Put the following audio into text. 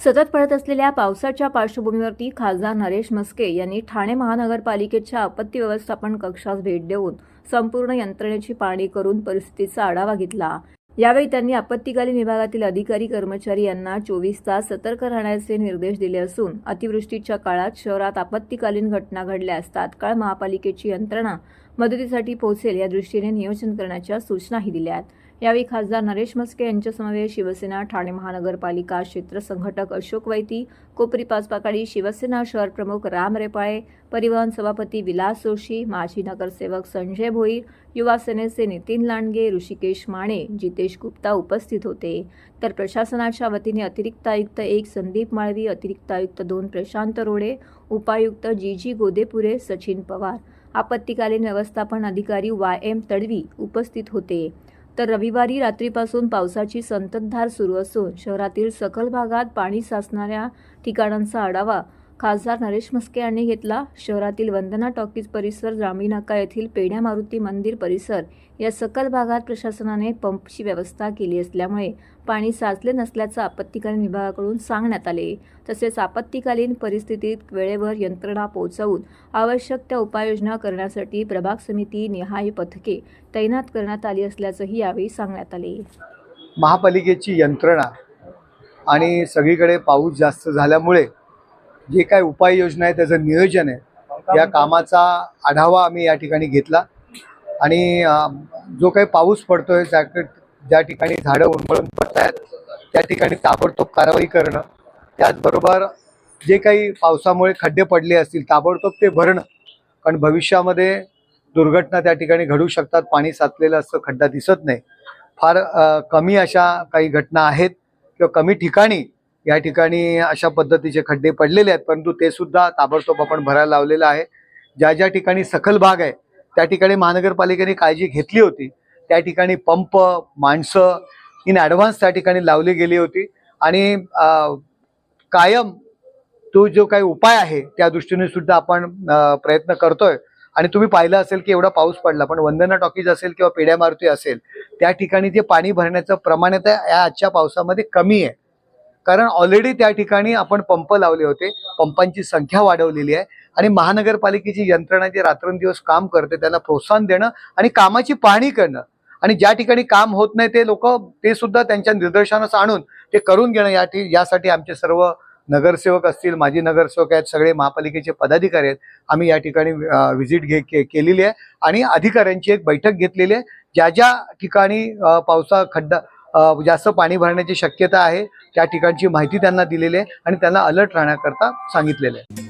सतत पडत असलेल्या पावसाच्या पार्श्वभूमीवरती खासदार नरेश मस्के यांनी ठाणे महानगरपालिकेच्या आपत्ती व्यवस्थापन कक्षास भेट देऊन संपूर्ण यंत्रणेची पाहणी करून परिस्थितीचा आढावा घेतला. यावेळी त्यांनी आपत्तीकालीन विभागातील अधिकारी कर्मचारी यांना चोवीस तास सतर्क राहण्याचे निर्देश दिले असून अतिवृष्टीच्या काळात शहरात आपत्तीकालीन घटना घडल्यास तात्काळ महापालिकेची यंत्रणा मदतीसाठी पोहोचेल या दृष्टीने नियोजन करण्याच्या सूचनाही दिल्या आहेत यावेळी खासदार नरेश मस्के यांच्यासमवेत शिवसेना ठाणे महानगरपालिका क्षेत्र संघटक अशोक वैती कोपरी पाचपाकाडी शिवसेना शहर प्रमुख राम रेपाळे परिवहन सभापती विलास जोशी माजी नगरसेवक संजय भोईर युवा सेनेचे नितीन लांडगे ऋषिकेश माने जितेश गुप्ता उपस्थित होते. तर प्रशासनाच्या वतीने अतिरिक्त आयुक्त एक संदीप माळवी अतिरिक्त आयुक्त दोन प्रशांत रोडे उपायुक्त जी जी गोदेपुरे सचिन पवार आपत्तीकालीन व्यवस्थापन अधिकारी वाय एम तडवी उपस्थित होते. तर रविवारी रात्रीपासून पावसाची संततधार सुरू असून शहरातील सखल भागात पाणी साचणाऱ्या ठिकाणांचा आढावा खासदार नरेश मस्के यांनी घेतला. शहरातील वंदना टॉकीज परिसर जांभी नाका येथील पेढ्या मारुती मंदिर परिसर या सकल भागात प्रशासनाने पंपची व्यवस्था केली असल्यामुळे पाणी साचले नसल्याचं आपत्तीकालीन विभागाकडून सांगण्यात आले. तसेच आपत्तीकालीन परिस्थितीत वेळेवर यंत्रणा पोहोचवून आवश्यक त्या उपाययोजना करण्यासाठी प्रभाग समिती निहाय पथके तैनात करण्यात आली असल्याचंही यावेळी सांगण्यात आले. महापालिकेची यंत्रणा आणि सगळीकडे पाऊस जास्त झाल्यामुळे जे काय उपाययोजना आहे त्याचं नियोजन आहे या कामाचा आढावा आम्ही या ठिकाणी घेतला. आणि जो काही पाऊस पडतोय त्या ज्या ठिकाणी झाडं उन्मळून पडत आहेत त्या ठिकाणी ताबडतोब कारवाई करणं त्याचबरोबर जे काही पावसामुळे खड्डे पडले असतील ताबडतोब ते भरणं. कारण भविष्यामध्ये दुर्घटना त्या ठिकाणी घडू शकतात पाणी साचलेलं असतं खड्डा दिसत नाही. फार कमी अशा काही घटना आहेत किंवा कमी ठिकाणी या ठिकाणी अशा पद्धतीचे खड्डे पडलेले आहेत परंतु ते सुद्धा ताबडतोब आपण भरायला लावलेलं आहे. ज्या ज्या ठिकाणी सखल भाग आहे त्या ठिकाणी महानगरपालिकेने काळजी घेतली होती. त्या ठिकाणी पंप माणसं इन ॲडव्हान्स त्या ठिकाणी लावली गेली होती. आणि कायम तो जो काही उपाय आहे त्या दृष्टीने सुद्धा आपण प्रयत्न करतोय. आणि तुम्ही पाहिलं असेल की एवढा पाऊस पडला पण वंदना टॉकीज असेल किंवा पेड्या मारुती असेल त्या ठिकाणी जे पाणी भरण्याचं प्रमाण आहे ते या आजच्या पावसामध्ये कमी आहे. कारण ऑलरेडी त्या ठिकाणी आपण पंप लावले होते. पंपांची संख्या वाढवलेली आहे. आणि महानगरपालिकेची यंत्रणा जी रात्रंदिवस काम करते त्यांना प्रोत्साहन देणं आणि कामाची पाहणी करणं. आणि ज्या ठिकाणी काम होत नाही ते लोक ते सुद्धा त्यांच्या निदर्शनास आणून ते करून घेणं या ठि- यासाठी आमचे सर्व नगरसेवक असतील माजी नगरसेवक आहेत सगळे महापालिकेचे पदाधिकारी आहेत. आम्ही या ठिकाणी व्हिजिट घे के- केलेली आहे. आणि अधिकाऱ्यांची एक बैठक घेतलेली आहे. ज्या ज्या ठिकाणी पावसा खड्डा जास्त पाणी भरण्याची शक्यता आहे. त्या ठिकाणची माहिती त्यांना दिलेली आहे आणि त्यांना अलर्ट राहण्याकरता सांगितलेलं आहे.